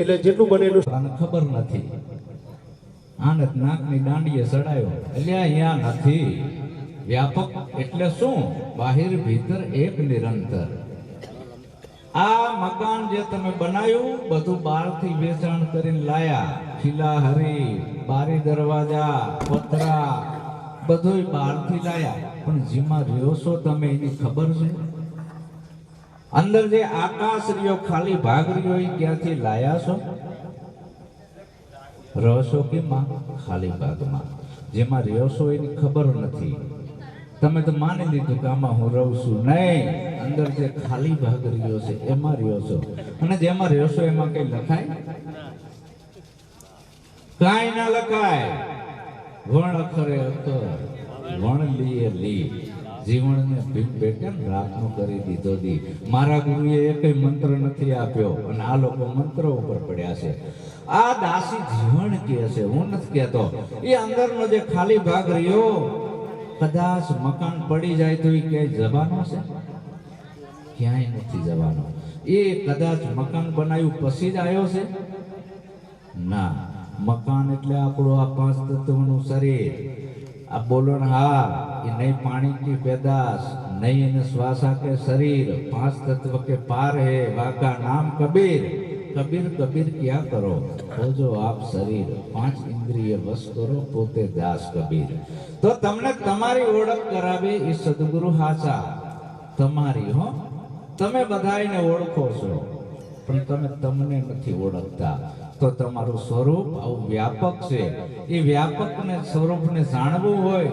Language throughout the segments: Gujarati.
એટલે જેટલું બનેલું આને ખબર નથી. આને નાકની દાંડીએ ચડાયો એટલે અહીંયા નથી. વ્યાપક એટલે શું? બાહિર ભીતર એક નિરંતર. આ મકાન જે તમે બનાવ્યું, બધું બહારથી વેચાણ કરીને લાયા. ખીલા હરી બારી દરવાજા, પતરા બધું બહારથી લાયા. પણ જેમાં રહ્યો છો તમે, એની ખબર છે અંદર જે આકાશ રહ્યો, ખાલી ભાગ રહ્યો એ ક્યાંથી લાયા છો? રહશો કે માં ખાલી ભાગમાં. જેમાં રહેશો એની ખબર નથી. તમે તો માની લીધું કે આમાં હું રહું છું. નહીં અંદર જે ખાલી ભાગ રહ્યો છે, એમાં રહ્યો છો. અને જેમાં રહેશો એમાં કઈ લખાય? કાંઈ ના લખાય. વણ અખરે અખર વણ લીએ લી જીવનને ભીમ પેટે રાતનો કરી દીધો દી. મારા ગુરુએ એકેય મંત્ર નથી આપ્યો, અને આ લોકો મંત્રો ઉપર પડ્યા છે. આ દાસી જીવન કે છે, હું નથી કહેતો. એ અંદરનો જે ખાલી ભાગ રહ્યો, કદાચ મકાન પડી જાય તો એ ક્યાંય જવાનો છે? ક્યાંય નથી જવાનો. એ કદાચ મકાન બનાવ્યું પછી જ આવ્યો છે? ના, મકાન એટલે આપણું આ પાંચ તત્વનું શરીર. આ બોલણ હાર કે નહીં पानी की पैदाश नहीं इन श्वासा કે શરીર, પાંચ તત્વ કે પાર હે वाका नाम कबीर કબીર કબીર ક્યાં કરો? જો આપ શરીર પાંચ ઇન્દ્રિય વસ કરો, પોતે દાસ કબીર. તો તમને તમારી ઓળખ કરાવે એ સદગુરુ હાચા. તમારી, હો. તમે બધાને ઓળખો છો, પણ તમે તમને નથી ઓળખતા. તો તમારું સ્વરૂપ આવું વ્યાપક છે. એ વ્યાપકને સ્વરૂપને જાણવું હોય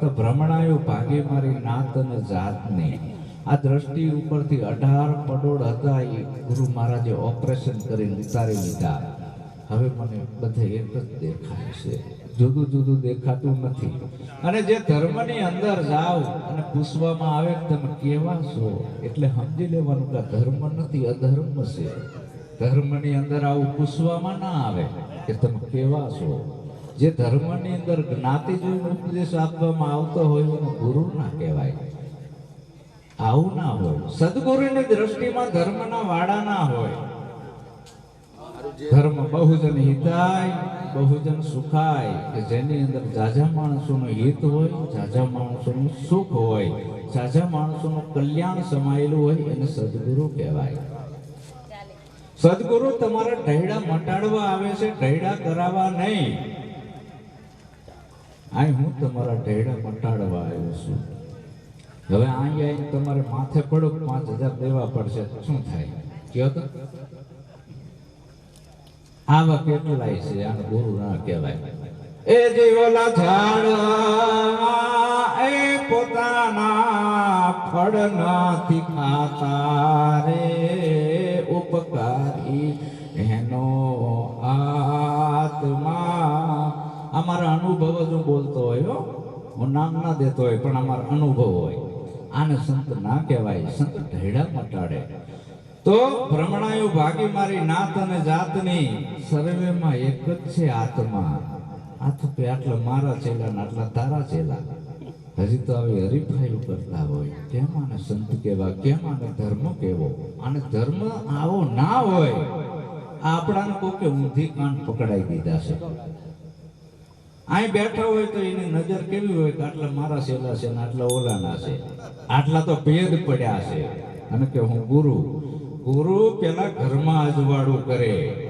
તો ભ્રમણાયો ભાગે મારી નાત અને જાતને. આ દ્રષ્ટિ ઉપરથી અઢાર પડોળ હતા એ ગુરુ મહારાજે ઓપરેશન કરીને ઉતારી લીધા. હવે મને બધે એક જ દેખાય છે. જુદું જુદું દેખાતું નથી. અને જે ધર્મની અંદર જાઓ અને પૂછવામાં આવે તમે કેવા છો, એટલે સમજી લેવાનું કે ધર્મ નથી, અધર્મ છે. ધર્મની અંદર આવું પૂછવામાં ના આવે કે તમે કેવા છો. જે ધર્મની અંદર જ્ઞાતિ જોઈને ઉપદેશ આપવામાં આવતો હોય એને ગુરુ ના કહેવાય. આવું ના હોય. સદગુરુની દ્રષ્ટિમાં ધર્મના વાડા ના હોય. ધર્મ બહુજન હિતાય, બહુજન સુખાય, કે જેની અંદર જાજા માણસોનું હિત હોય, જાજા માણસોનું સુખ હોય, જાજા માણસોનું કલ્યાણ સમાયેલું હોય એને સદગુરુ કહેવાય. સદગુરુ તમારા ઢૈડા મટાડવા આવે છે, ઢૈડા કરાવવા નહીં. અહીં હું તમારા ઢેડા પટાડવા આવ્યો છું. હવે અહીંયા તમારે માથે પડો પાંચ હજાર દેવા પડશે શું થાય? કયો તો? આવા કેટલાય છે, આને ગુરુ ના કહેવાય. એ જીવલા ઝાડ એ પોતાના ફળ નથી ખાતા રે, ઉપકારી, એનો અમારા અનુભવ જ હું બોલતો હોય હું. નામ ના દેતો હોય, પણ અમારા અનુભવ હોય. આને સંત ના કહેવાય, સંત ઢેડા મટાડે. તો ભ્રમણાયુ ભાગી મારી નાત અને જાતની, સર્વેમાં એક જ છે આત્મા. આ તો આટલા મારા ચેલા ને આટલા તારા ચેલા. હજી તો આવી હરીફાઈ કરતા હોય. કેમ આને સંત કહેવા, કેમ આને ધર્મ કહેવો? આને ધર્મ આવો ના હોય, આપણાને કોકે ઊંધી કાન પકડાઈ દીધા છે. અહીં બેઠા હોય તો એની નજર કેવી હોય કે આટલા મારા સેલા છે ને આટલા ઓલાના છે? આટલા તો ભેદ પડ્યા છે. અને કે હું ગુરુ? ગુરુ પેલા ઘરમાં અજવાળું કરે.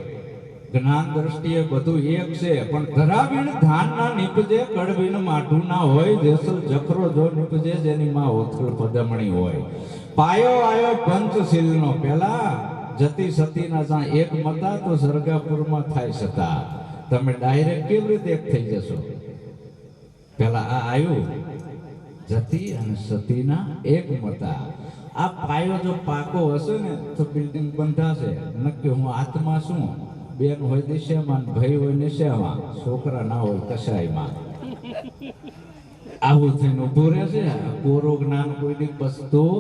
જ્ઞાન દ્રષ્ટિએ બધું એક છે, પણ ધરાવીણ ધાન ના નીપજે, કડવીન માઠું ના હોય, જેસલ જખરો જો નીપજે, જેની માં ઓથળ પદમણી હોય. પાયો આયો પંચશીલ નો પેલા જતી સતી ના જ્યાં એક મતા, તો સરગાપુરમાં થાય સતા. તમે ડાયરેક્ટ કેવી રીતે એક થઈ જશો? પેલા આ આવ્યું જતી અને સતીના એક મતા આ પાયો જો પાકો હશે ને, તો બિલ્ડિંગ બંધાશે. નક્કી હું આત્મા શું બેન હોય દિશામાં ભાઈ હોય નિશામાં છોકરા ના હોય કસાયમાં આવું થઈને ઉભું રહેશે. કોરો જ્ઞાન કોઈની બસતું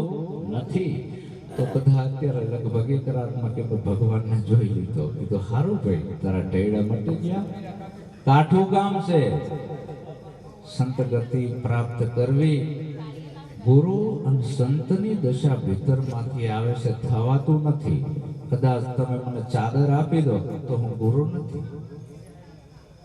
નથી. તો બધા અત્યારે લગભગ એક માટે કે ભગવાનને જોઈ લીધો. કીધું સારું ભાઈ, તારા ટેડા મટી ગયા. કાઠું ગામ છે. સંત ગતિ પ્રાપ્ત કરવી. ગુરુ અને સંતની દશા ભીતરમાંથી આવે છે, થવાતું નથી. કદાચ તમે મને ચાદર આપી દો તો હું ગુરુ નથી.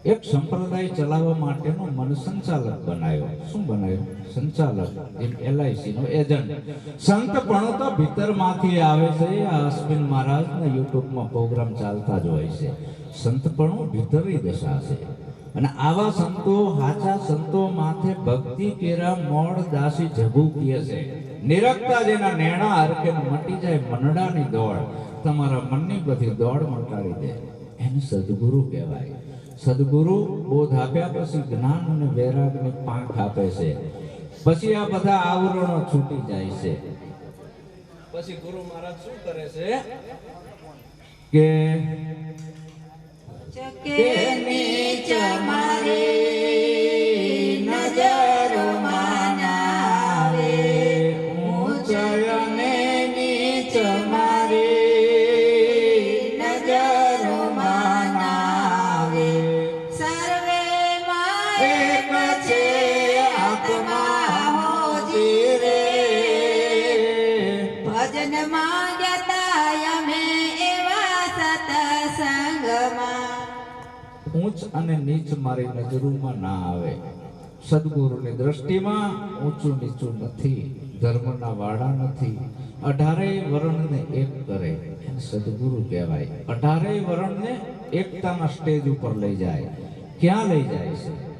એક સંપ્રદાય ચલાવવા માટેનો મન સંચાલક બનાવ્યો શું બનાવ્યો સંચાલક, એમ એલઆઈસી નો એજન્ટ સંત પણ તો ભીતરમાંથી આવે છે. આ અશ્વિન મહારાજના યુટ્યુબમાં પ્રોગ્રામ ચાલતા જ હોય છે. સંત પણ ભીતરી દશા છે. અને આવા સંતો, હાચા સંતો માથે ભક્તિ કેરા મોડ દાસી જભુ કીએ છે. નિરખતા જેના નેણા હરકે મટી જાય મનડાની દોડ. તમારા મનની બધી દોડ મટાડી દે. એને સદગુરુ કહેવાય. સદગુરુ બોધ આપ્યા પછી જ્ઞાન અને વૈરાગને પાંખ આપે છે. પછી આ બધા આવરણો છૂટી જાય છે. પછી ગુરુ મહારાજ શું કરે છે? કે ચકે નીચ મારી નજર માં જતા અમે એવા સતસંગમાં ઊંચ અને નીચ મારી નજરોમાં ના આવે. સદગુરુની દ્રષ્ટિમાં ઊંચું નીચું નથી, ધર્મના વાડા નથી. અઢારેય વર્ણને એક કરે સદગુરુ કહેવાય. અઢારેય વર્ણને એકતાના સ્ટેજ ઉપર લઈ જાય. ક્યાં લઈ જાય છે?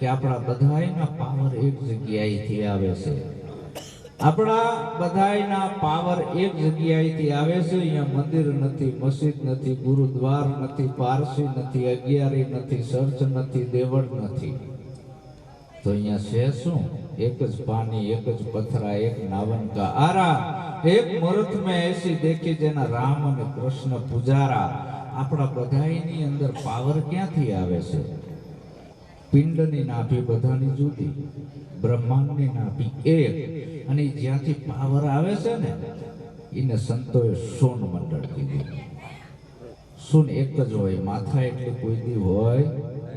કે આપણા બધાયના પાવર એક જગ્યાએથી આવે છે. આપણા બધાયના પાવર એક જગ્યાએથી આવે છે, અહીંયા મંદિર નથી, મસ્જિદ નથી, ગુરુદ્વાર નથી, પારસી નથી, અગિયારી નથી ચર્ચ નથી, દેવળ નથી. તો અહીંયા છે શું? એક જ પાણી એક જ પથરા, એક નાવન કા આરા, એક મુહૂર્ત મેં એસી દેખી જેના રામ અને કૃષ્ણ પુજારા. આપણા બધાયની અંદર પાવર ક્યાંથી આવે છે? પિંડની નાભી બધાની જુદી, બ્રહ્માંડની નાભી એક. અને જ્યાંથી પાવર આવે છે ને, એને સંતોએ સોન મંડળ કીધું. સોન એક જ હોય, માથા એટલે કોઈ દી હોય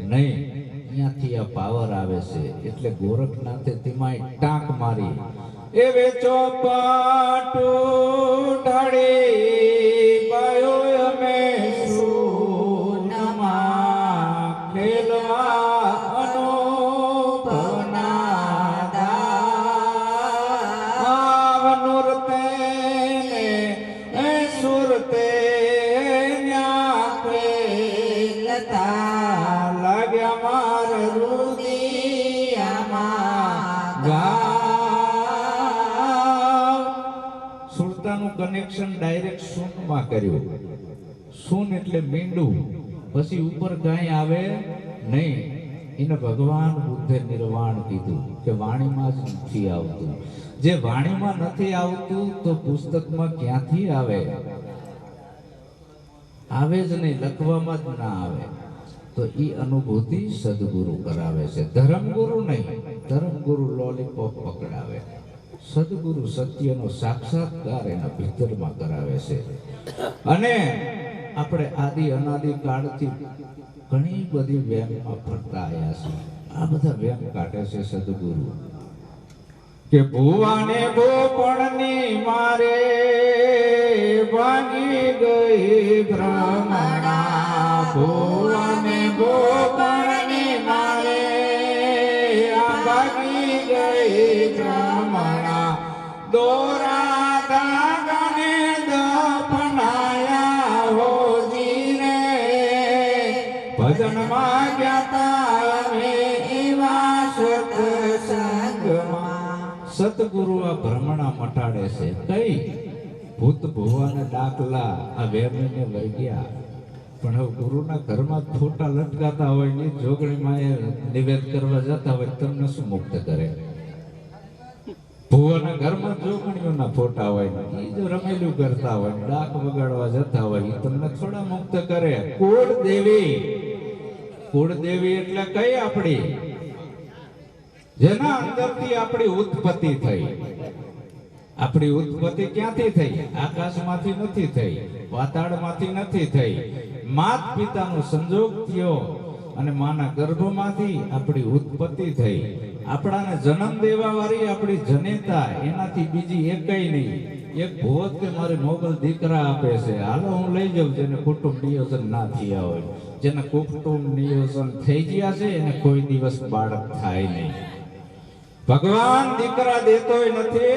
નહીં. અહીંયાથી આ પાવર આવે છે. એટલે ગોરખનાથે તેમાં ટાંક મારી. એ વેચો પાટો ઢાળી ન્યાખે લતા કનેક્શન ડાયરેક્ટ શૂનમાં કર્યું. શૂન એટલે મીંડું. પછી ઉપર કાંઈ આવે નહીં. એને ભગવાન બુદ્ધે નિર્વાણ કીધું કે વાણીમાં જ નથી આવતું. જે વાણીમાં નથી આવતું તો પુસ્તકમાં ક્યાંથી આવે? આવે જ નહીં, લખવામાં જ ના આવે. તો એ અનુભૂતિ સદગુરુ કરાવે છે. ધર્મગુરુ નહીં, ધર્મગુરુ લોલીપોપ પકડાવે. સદગુરુ સત્યનો સાક્ષાત્કાર એના ભીતરમાં કરાવે છે. અને આપણે આદિ અનાદિ કાળથી ઘણી બધી વ્યાયામમાં ફરતા આવ્યા છે આ બધા વ્યાયામ કાઢે છે સદગુરુ. કે ભુવાને ગોપણની મારે ભાગી ગઈ ભ્રમણા ભુવાને ગોપણની મારે ભાગી ગઈ ભ્રમણા દોરા સતગુરુ આ ભ્રમણા મટાડે છે. કઈ ભૂત ભુવાને ડાકલા આ વેમીને લઈ ગયા. પણ હવે ગુરુના ઘરમાં ફોટા લટકાતા હોય ને જોગણીમાં એ નિવેદ કરવા જતા હોય તમને શું મુક્ત કરે? ભુવાના ઘરમાં જોગણીઓના ફોટા હોય એ જો રમેલું કરતા હોય ડાક વગાડવા જતા હોય તમને થોડા મુક્ત કરે. કુળ દેવી કુળ દેવી એટલે કઈ આપણી? જેના અંદરથી આપણી ઉત્પત્તિ થઈ. આપણી ઉત્પત્તિ ક્યાંથી થઈ? આકાશમાંથી નથી થઈ પાતાળમાંથી નથી થઈ. માત પિતાનો સંજોગ થયો અને માના ગર્ભમાંથી આપણી ઉત્પત્તિ થઈ. આપણાને જન્મ દેવા વાળી આપણી જનેતા, એનાથી બીજી એકઈ નહીં. એક ભોત કે મારે મોગલ દીકરા આપે છે. હાલો, હું લઈ જાઉં જેને કુટુંબ નિયોજન ના થયા હોય. જેને કુટુંબ નિયોજન થઈ ગયા છે, એને કોઈ દિવસ બાળક થાય નહીં. ભગવાન દીકરા દેતોય નથી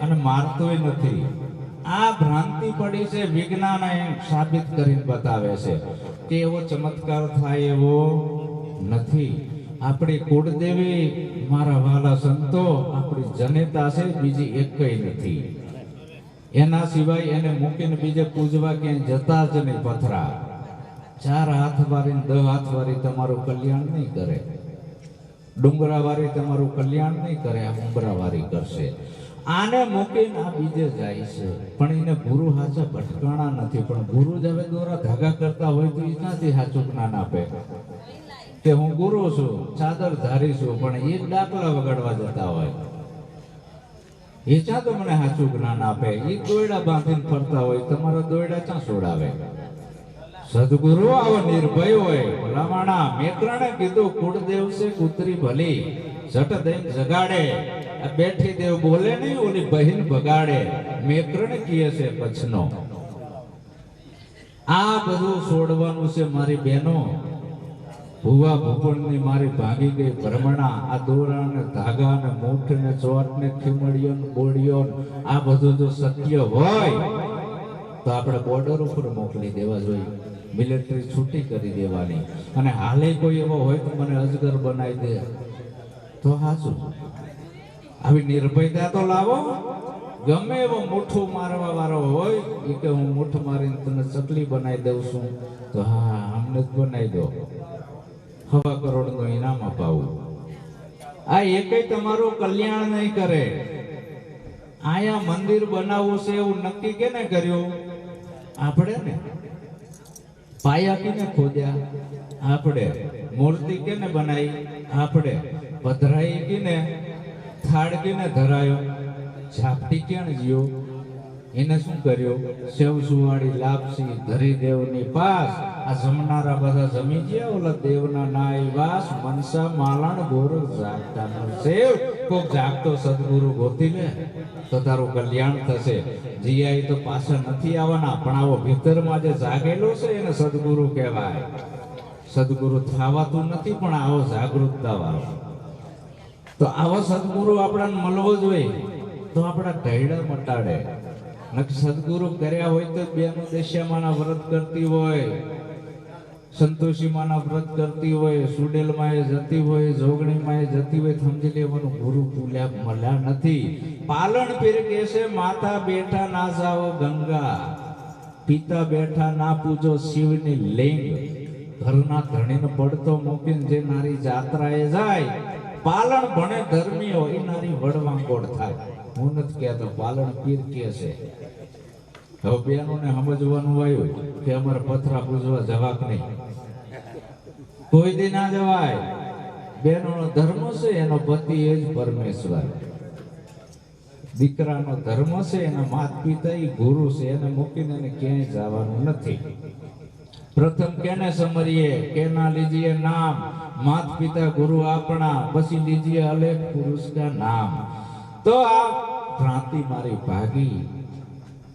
અને મારતોય નથી. આ ભ્રાંતિ પડી છે વિજ્ઞાન સાબિત કરીને બતાવે છે કે એવો ચમત્કાર થાય એવો નથી. આપણી કુળદેવી, મારા વાલા સંતો, આપણી જનેતા છે, બીજી એકઈ નથી. એના સિવાય એને મૂકીને બીજે પૂજવા ક્યાંય જતા જ નહીં પથરા. ચાર હાથ વારી દહ હાથ વારી તમારું કલ્યાણ નહીં કરે. ડુંગરાવાળી તમારું કલ્યાણ નહીં કરે, આ ઉંબરાવારી કરશે. આને મૂકીને આ બીજે જાય છે. પણ એને ગુરુ હાચા ભટકાણા નથી, પણ ગુરુ જવે દોરા ધાગા કરતા હોય તો એ ક્યાંથી હાચું જ્ઞાન આપે? કે હું ગુરુ છું, ચાદર ધારી છું, પણ એ ડાકલા વગાડવા જતા હોય. એ ચા તો મને સાચું જ્ઞાન આપે? એ દોયડા બાંધીને ફરતા હોય, તમારા દોયડા ચા છોડાવે સદગુરુ આવો નિર્ભય હોય. ભલામાણા મેત્રણે કીધું, કુળદેવ છે કુતરી ભલી. જટ દઈને જગાડે. બેઠી દેવ બોલે નહીં, ઓલી બહેન બગાડે. મેત્રણે કીએ છે પછનો આ બધું છોડવાનું છે મારી બહેનો. ભુવા ભૂપણની મારી ભાગી ગઈ ભ્રમણા. આ દોરા ને ધાગા ને મૂઠ ને ચોટ ને ખીમડીઓ ને બોડીઓ આ બધું જો સત્ય હોય, તો આપણે બોર્ડર ઉપર મોકલી દેવા જોઈએ. મિલિટરી છૂટી કરી દેવાની. અને હાલે કોઈ એવો હોય તો મને અજગર બનાવી દે. તો હાચું. આવી નિર્ભયતા તો લાવો. ગમે એવો મુઠ્ઠું મારવા વાળો હોય એ કે હું મુઠ મારીને તને ચકલી બનાવી દઉં છું. તો હા, અમને જ બનાવી દો. હવા કરોડનું ઇનામ અપાવું. આ એકય તમારું કલ્યાણ નહીં કરે. આયા મંદિર બનાવવું છે એવું નક્કી કેને કર્યું? આપણે ને. પાયા આપીને ખોદ્યા. આપણે મૂર્તિ કેને બનાવી આપણે પધરાઈ કેને, થાળ કેને ધરાયો. ઝાપટી કેણ જ્યો એને શું કર્યું? સેવ સુવાળી લાપસી ધરી દેવની પાસ. આ જમનારા બધા જમી ગયા. ઓલા દેવના નાય વાસ, મનસા, માલણ ગોરખ જાગતા નો સેવ કોક જાગતો સદગુરુ ગોતી લે તો તારું કલ્યાણ થશે. જીઆઈ તો પાછા નથી આવવાના, પણ આવો ભીતરમાં જે જાગેલો છે એને સદગુરુ કહેવાય. સદગુરુ થવાતું નથી, પણ આવો જાગૃતતા વાળો તો આવો સદગુરુ આપણને મળવો જોઈએ. તો આપણા ઢૈડા મટાડે સદગુરુ કર્યા હોય તો બેનો દેશ્યામાના વ્રત કરતી હોય. સંતોષીમાના વ્રત કરતી હોય, સુડેલમાં એ જતી હોય જોગણીમાં એ જતી હોય સમજી લેવાનું ગુરુ પૂલ્યા મળ્યા નથી. પાલણ પીર કહે છે માતા બેઠા ના જાઓ ગંગા. પિતા બેઠા ના પૂજો શિવની લિંગ. ઘરના ધણીને પડતો મૂકીને જે નારી જાત્રાએ જાય, પાલણ ભણે ધર્મી હોય નારી વડવાંકોડ થાય. હું નથી કહેતો પાલણ પીર કે છે. હવે બેનોને સમજવાનું આવ્યું કે અમારે પથરા પૂજવા જવાક નહીં. કોઈ દી ના જવાય. બેનોનો ધર્મ છે, એનો પતિ એ જ પરમેશ્વર. દીકરાનો ધર્મ છે, એના માત પિતા એ ગુરુ છે, એને મૂકીને એને ક્યાંય જવાનું નથી. પ્રથમ કેને સમરીએ? કેના લીજીએ નામ? માત પિતા ગુરુ આપણા, પછી લીજીએ અલેખ પુરુષ કા નામ. તો આ ભ્રાંતિ મારી ભાગી.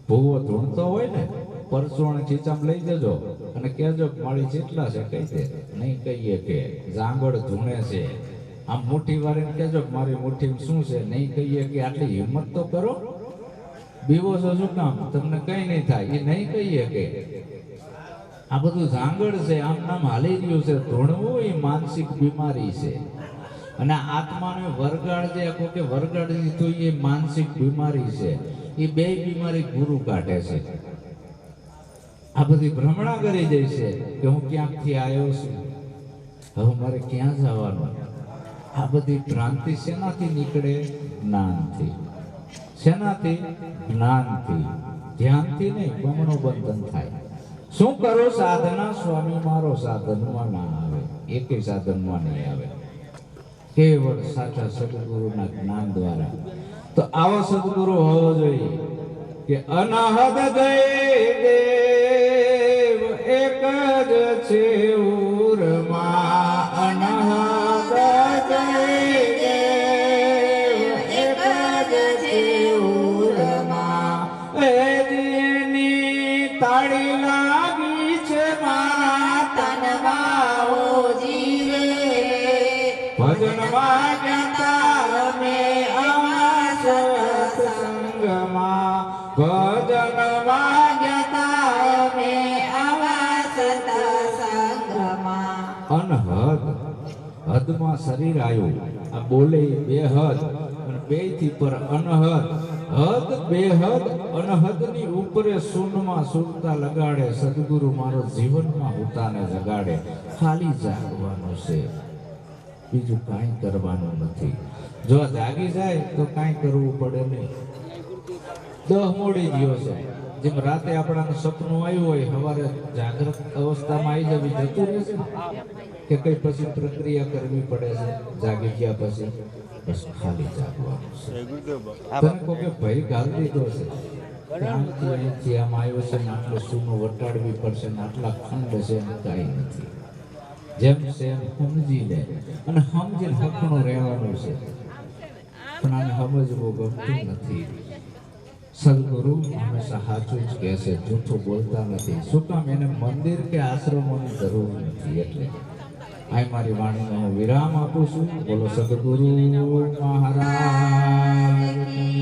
ભૂવો ધૂણતો હોય ને, પરસોણ ખીચામ લઈ જજો અને કહેજો કે ચેટલા છે કહી દે. નહીં કહીએ કે જાંગળ ધૂણે છે. આમ મુઠ્ઠી વાળીને કહેજો મારી મુઠ્ઠી શું છે? નહીં કહીએ કે આટલી હિંમત તો કરો. બીવો છો શું કામ? તમને કઈ નહીં થાય. એ નહીં કહીએ કે આ બધું જાંગળ છે, આમ નામ હાલી રહ્યું છે. ધૂણવું એ માનસિક બીમારી છે. અને આત્માને વરગાડ જે આખો કે વરગાડ દીધું એ માનસિક બીમારી છે. એ બે બીમારી ગુરુ કાઢે છે. આ બધી ભ્રમણા કરી જાય છે કે હું ક્યાંકથી આવ્યો છું. હવે મારે ક્યાં જવાનું? આ બધી ભ્રાંતિ શેનાથી નીકળે? જ્ઞાનથી. શેનાથી? જ્ઞાનથી. ધ્યાનથી નહીં, બમણું બંધન થાય. શું કરો સાધના? સ્વામી, મારો સાધનમાં ના આવે. એકે સાધનમાં નહીં આવે. કેવળ સાચા સદગુરુના જ્ઞાન દ્વારા. તો આવો સદગુરુ હોવો જોઈએ કે અનહદ દેવ એક જ છે ઉરમાં હદમાં શરીર આવ્યું. આ બોલે એ બે હદ અને બેથી પર અનહદ. હદ બે હદ અનહદની ઉપરે સુનમાં સુરતા લગાડે, સદગુરુ મારો જીવનમાં હોતાને જગાડે. ખાલી જાગવાનું છે. બીજું કાંઈ કરવાનું નથી. જો જાગી જાય તો કાંઈ કરવું પડે નહીં. દહ મોડી ગયો છે. જેમ રાતે આપણાને સપનું આવ્યું હોય, સવારે જાગૃત અવસ્થામાં આવી જવી જતું રહેશે કે કઈ પછી પ્રક્રિયા કરવી પડે છે? જાગી ગયા પછી બસ ખાલી જાગવાનું છે. ભય ગાળ દીધો છે? આમથી અહીંથી આમ આવ્યો છે ને, આટલો સૂનો વટાડવી પડશે ને, આટલા ખંડ છે ને, કાંઈ નથી. જેમ છે એમ સમજી લે. અને સમજીને હકનું રહેવાનું છે. પણ આને સમજવું ગમતું નથી. સદગુરુ હંમેશા સાચું જ કહે છે, જૂઠું બોલતા નથી. શું કામ એને મંદિર કે આશ્રમોની જરૂર નથી એટલે? આ મારી વાણીનો હું વિરામ આપું છું. બોલો સદગુરુ મહારાજ.